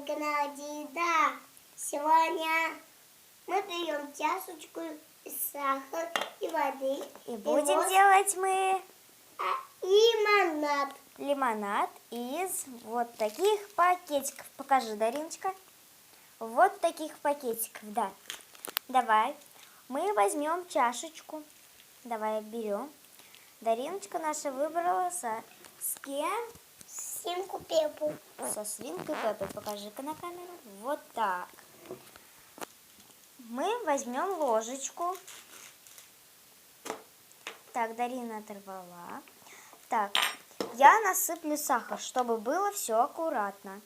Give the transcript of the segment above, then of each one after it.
на канале Еда. Сегодня мы берем чашечку сахар и воды. И будем вот, делать мы а, лимонад. лимонад из вот таких пакетиков. Покажи, Дариночка. Вот таких пакетиков, да. Давай, мы возьмем чашечку. Давай берем. Дариночка наша выбрала с кем? Симку Пепу. Со свинкой Пеппой. Покажи-ка на камеру. Вот так. Мы возьмем ложечку. Так, Дарина оторвала. Так, я насыплю сахар, чтобы было все аккуратно.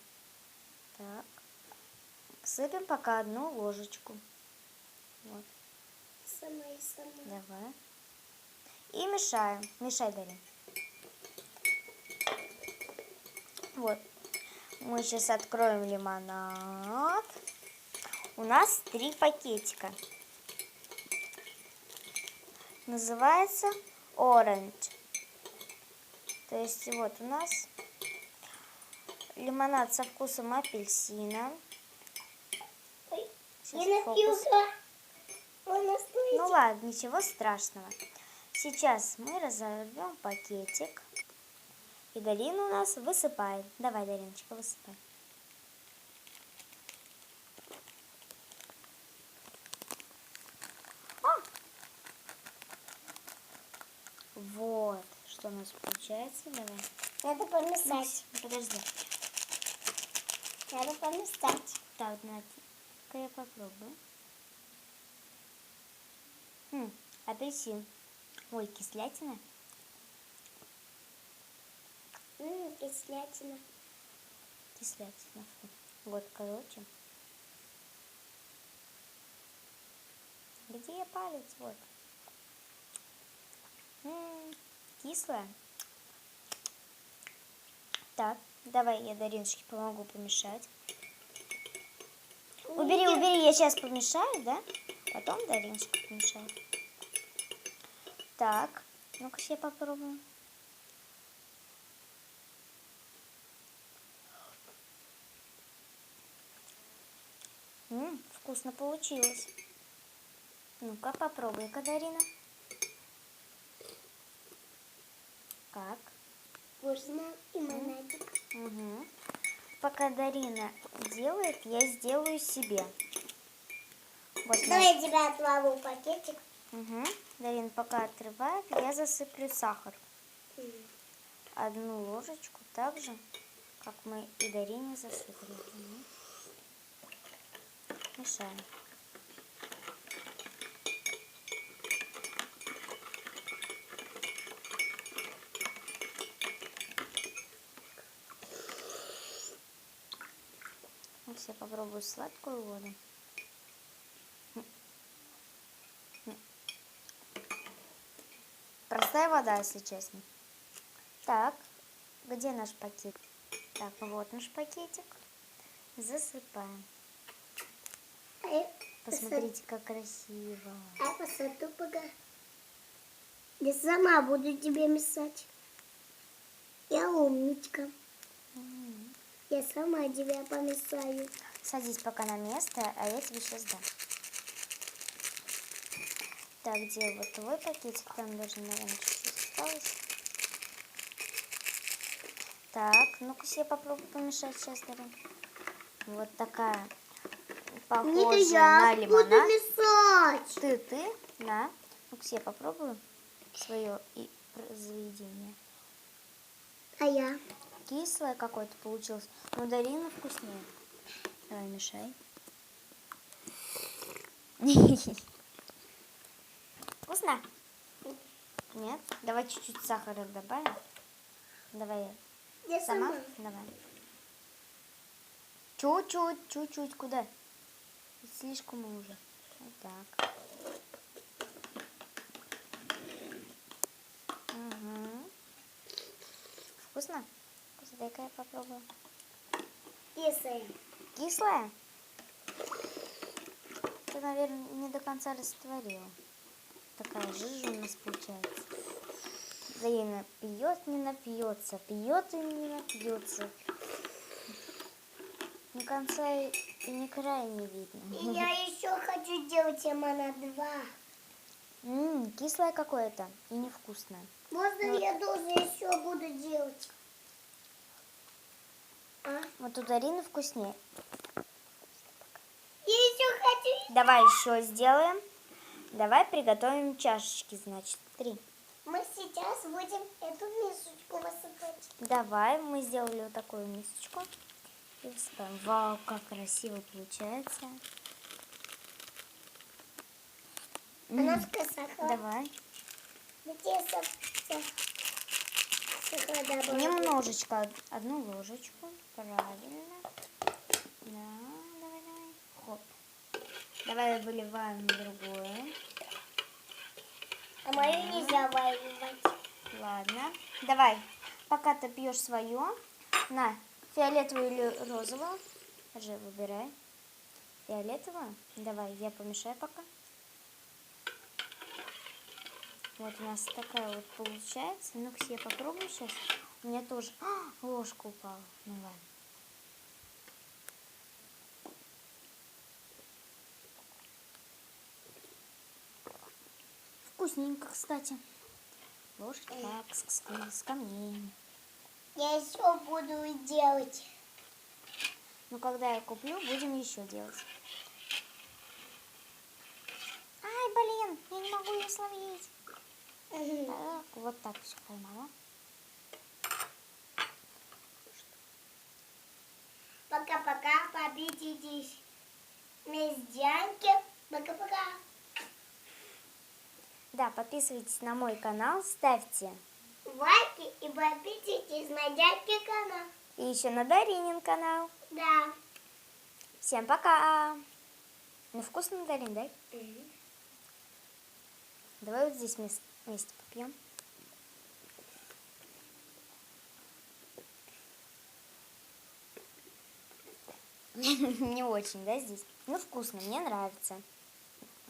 Так, сыпем пока одну ложечку. Вот, Сама и сама. давай. И мешаем. Мешай, Дарин. Вот. Мы сейчас откроем лимонад. У нас три пакетика. Называется Orange. То есть вот у нас лимонад со вкусом апельсина. Сейчас. Ну ладно, ничего страшного. Сейчас мы разорвем пакетик. И Дарина у нас высыпает. Давай, Дариночка, высыпай. А! Вот, что у нас получается. Давай. Надо помешать. Макс, Подожди. Надо помешать. Так, Надя-ка я попробую. М, апельсин. Ой, кислятина. Ммм, кислятина. Кислятина. Вот, короче. Где я палец? Вот. М, кислая. Так, давай я Дариночке помогу помешать. Убери, убери, я сейчас помешаю, да? Потом Дариночка помешает. Так, ну-ка я попробую. М, вкусно получилось. Ну-ка, попробуй-ка, Дарина. Как? Вкусно лимонадик. Угу. Пока Дарина делает, я сделаю себе. Вот наш- Давай я тебя отлову пакетик. Угу. Дарина пока отрывает, я засыплю сахар. Одну ложечку так же, как мы и Дарине засыпали. Мгм. Мешаем. Сейчас я попробую сладкую воду. Простая вода, если честно. Так, где наш пакет? Так, вот наш пакетик. Засыпаем. Посмотрите, как красиво. А посаду пока. Я сама буду тебе мешать. Я умничка. Я сама тебя помешаю. Садись пока на место, а я тебе сейчас дам. Так, где вот твой пакетик? Там даже, наверное, чуть-чуть осталось. Так, ну-ка я попробую помешать сейчас, Дарин. Вот такая похожая Не я на буду лимонад. мешать. Ты, ты, на. Ну-ка я попробую свое и заведение. А я? Кислое какое-то получилось. Но Дарина вкуснее. Давай, мешай. Вкусно? Нет? Давай чуть-чуть сахара добавим. Давай Я сама. сама. Давай. Чуть-чуть, чуть-чуть. Куда? Слишком уже. Вот так. Угу. Вкусно? Вкусно. Дай-ка я попробую. Кисая. Кислая? Ты, наверное, не до конца растворила. Такая жижа у нас получается. Зарина пьет, не напьется, пьет и не напьется. Конца и ни края не видно. И я еще хочу делать лимона два. М, кислое какое-то и невкусное. Можно я тоже еще буду делать? А? Вот у Дарины вкуснее. Я еще хочу. Давай еще сделаем. Давай приготовим чашечки, значит, три. Мы сейчас будем эту мисочку высыпать. Давай, мы сделали вот такую мисочку. Вау, как красиво получается. Она с сахара. Давай. Где са- са- сахар добавить? Немножечко, одну ложечку. Правильно. Да, давай, давай. Хоп. Давай выливаем другое. А мою нельзя выливать. Ладно. Давай, пока ты пьешь свое, на, фиолетовую или розовую. Же, выбирай. Фиолетовую? Давай, я помешаю пока. Вот у нас такая вот получается. Ну-ка, я попробую сейчас. У меня тоже А, ложка упала. Ну ладно. Вкусненько, кстати. Ложечка с, с, с камнями. Я еще буду делать. Ну, когда я куплю, будем еще делать. Ай, блин, я не могу ее словить. Так, вот так все поймала. Пока-пока, победитесь. Медянки. Пока-пока. Да, подписывайтесь на мой канал, ставьте. Лайки и подписывайтесь на дядьки канал. И еще на Даринин канал. Да. Всем пока. Ну, вкусно, Дарин, да? Давай вот здесь вместе, вместе попьем. Не очень, да, здесь? Ну, вкусно, мне нравится.